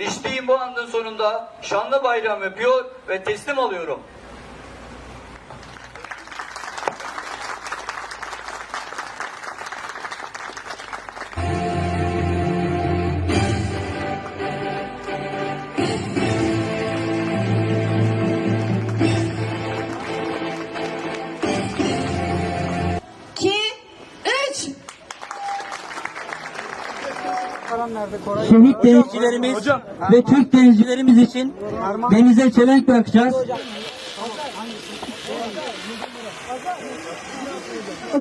biçtiğim bu andın sonunda şanlı bayrağımı öpüyor ve teslim alıyorum. Şehit denizcilerimiz ve Türk denizcilerimiz için denize çelenk bırakacağız.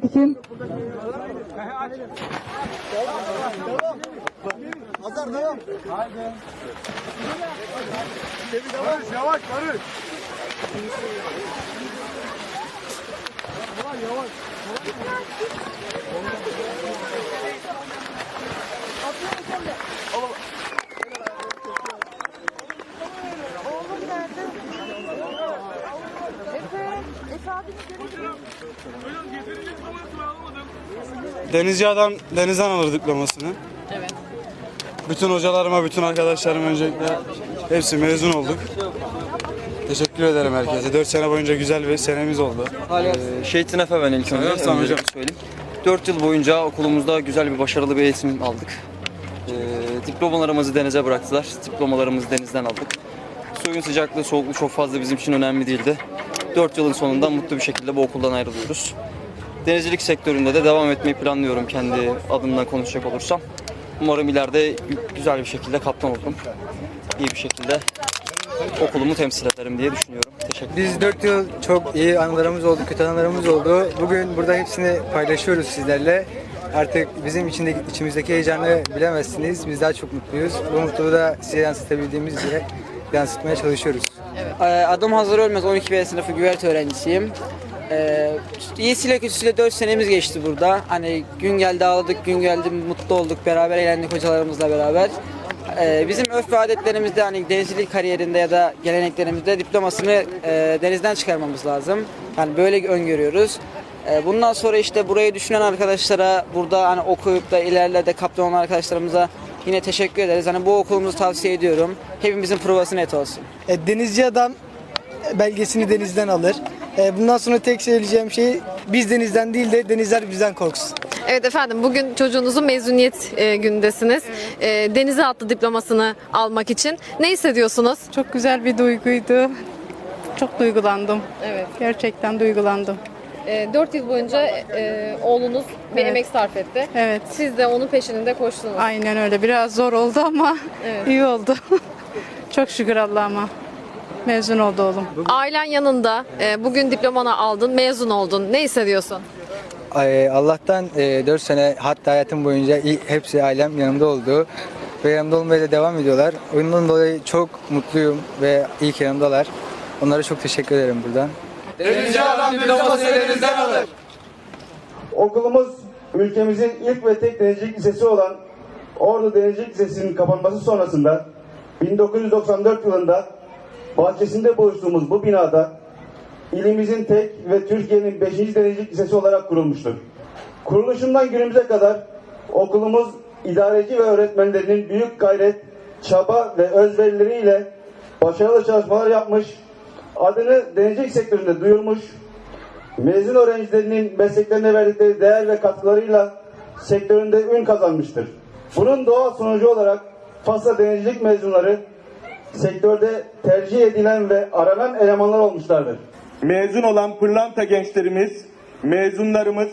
için Denizci adam denizden alır diplomasını. Evet. Bütün hocalarıma, bütün arkadaşlarım öncelikle hepsi mezun olduk. Teşekkür ederim herkese. 4 sene boyunca güzel bir senemiz oldu. Ee, Şehittin Efe ben ilk önce. Evet, tamam hocam. söyleyeyim. 4 yıl boyunca okulumuzda güzel bir başarılı bir eğitim aldık. Diplomalarımızı denize bıraktılar. Diplomalarımızı denizden aldık. Suyun sıcaklığı, soğukluğu çok fazla bizim için önemli değildi. 4 yılın sonunda mutlu bir şekilde bu okuldan ayrılıyoruz. Denizcilik sektöründe de devam etmeyi planlıyorum kendi adımdan konuşacak olursam. Umarım ileride güzel bir şekilde kaptan olurum. İyi bir şekilde okulumu temsil ederim diye düşünüyorum. Teşekkür ederim. Biz 4 yıl çok iyi anılarımız oldu, kötü anılarımız oldu. Bugün burada hepsini paylaşıyoruz sizlerle. Artık bizim içindeki, içimizdeki heyecanı bilemezsiniz. Biz daha çok mutluyuz. Bu mutluluğu da size yansıtabildiğimiz gibi yansıtmaya çalışıyoruz. Ee, Adım Hazır Ölmez 12 B sınıfı güvert öğrencisiyim. Ee, iyisiyle kötüsüyle 4 senemiz geçti burada. Hani gün geldi ağladık, gün geldi mutlu olduk, beraber eğlendik hocalarımızla beraber. Ee, bizim örf ve adetlerimizde hani denizcilik kariyerinde ya da geleneklerimizde diplomasını e, denizden çıkarmamız lazım. Yani böyle öngörüyoruz. Ee, bundan sonra işte burayı düşünen arkadaşlara, burada hani okuyup da ilerlerde kaptan olan arkadaşlarımıza yine teşekkür ederiz. Hani bu okulumuzu tavsiye ediyorum. Hepimizin provası net olsun. E, denizci adam belgesini denizden alır. E, bundan sonra tek söyleyeceğim şey biz denizden değil de denizler bizden korksun. Evet efendim bugün çocuğunuzun mezuniyet e, günündesiniz. E, denize attı diplomasını almak için. Ne hissediyorsunuz? Çok güzel bir duyguydu. Çok duygulandım. Evet. Gerçekten duygulandım. 4 yıl boyunca e, oğlunuz bir Evet. emek sarf etti. Evet. Siz de onun peşinde koştunuz. Aynen öyle. Biraz zor oldu ama Evet. iyi oldu. Çok şükür Allah'ıma. Mezun oldu oğlum. Ailen yanında. e, bugün diplomanı aldın, mezun oldun. Ne hissediyorsun? Ay, Allah'tan 4 sene hatta hayatım boyunca hepsi ailem yanımda oldu. Ve yanımda olmaya da devam ediyorlar. Ondan dolayı çok mutluyum ve iyi ki yanımdalar. Onlara çok teşekkür ederim buradan. Okulumuz ülkemizin ilk ve tek denizcilik lisesi olan Ordu Denizcilik Lisesi'nin kapanması sonrasında 1994 yılında bahçesinde buluştuğumuz bu binada ilimizin tek ve Türkiye'nin 5. denizcilik lisesi olarak kurulmuştur. Kuruluşundan günümüze kadar okulumuz idareci ve öğretmenlerinin büyük gayret, çaba ve özverileriyle başarılı çalışmalar yapmış, adını denizcilik sektöründe duyurmuş, mezun öğrencilerinin mesleklerine verdikleri değer ve katkılarıyla sektöründe ün kazanmıştır. Bunun doğal sonucu olarak Fasla denizcilik mezunları sektörde tercih edilen ve aranan elemanlar olmuşlardır. mezun olan pırlanta gençlerimiz, mezunlarımız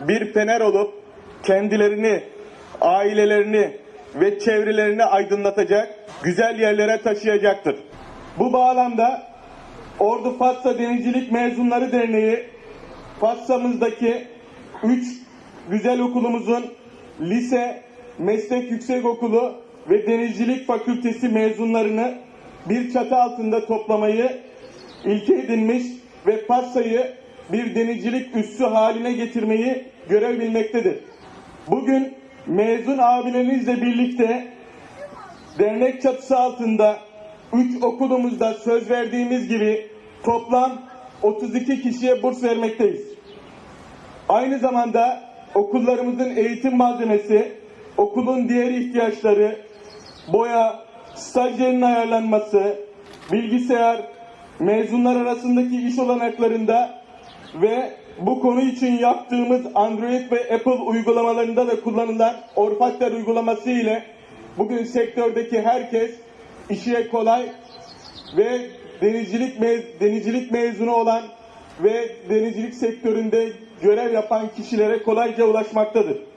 bir fener olup kendilerini, ailelerini ve çevrelerini aydınlatacak, güzel yerlere taşıyacaktır. Bu bağlamda Ordu Fatsa Denizcilik Mezunları Derneği Fatsa'mızdaki 3 güzel okulumuzun lise, meslek yüksekokulu ve denizcilik fakültesi mezunlarını bir çatı altında toplamayı ilke edinmiş ve Fatsa'yı bir denizcilik üssü haline getirmeyi görev bilmektedir. Bugün mezun abilerinizle birlikte dernek çatısı altında 3 okulumuzda söz verdiğimiz gibi toplam 32 kişiye burs vermekteyiz. Aynı zamanda okullarımızın eğitim malzemesi, okulun diğer ihtiyaçları, boya, stajyerin ayarlanması, bilgisayar, mezunlar arasındaki iş olanaklarında ve bu konu için yaptığımız Android ve Apple uygulamalarında da kullanılan Orfakter uygulaması ile bugün sektördeki herkes işe kolay ve denizcilik mez denizcilik mezunu olan ve denizcilik sektöründe görev yapan kişilere kolayca ulaşmaktadır.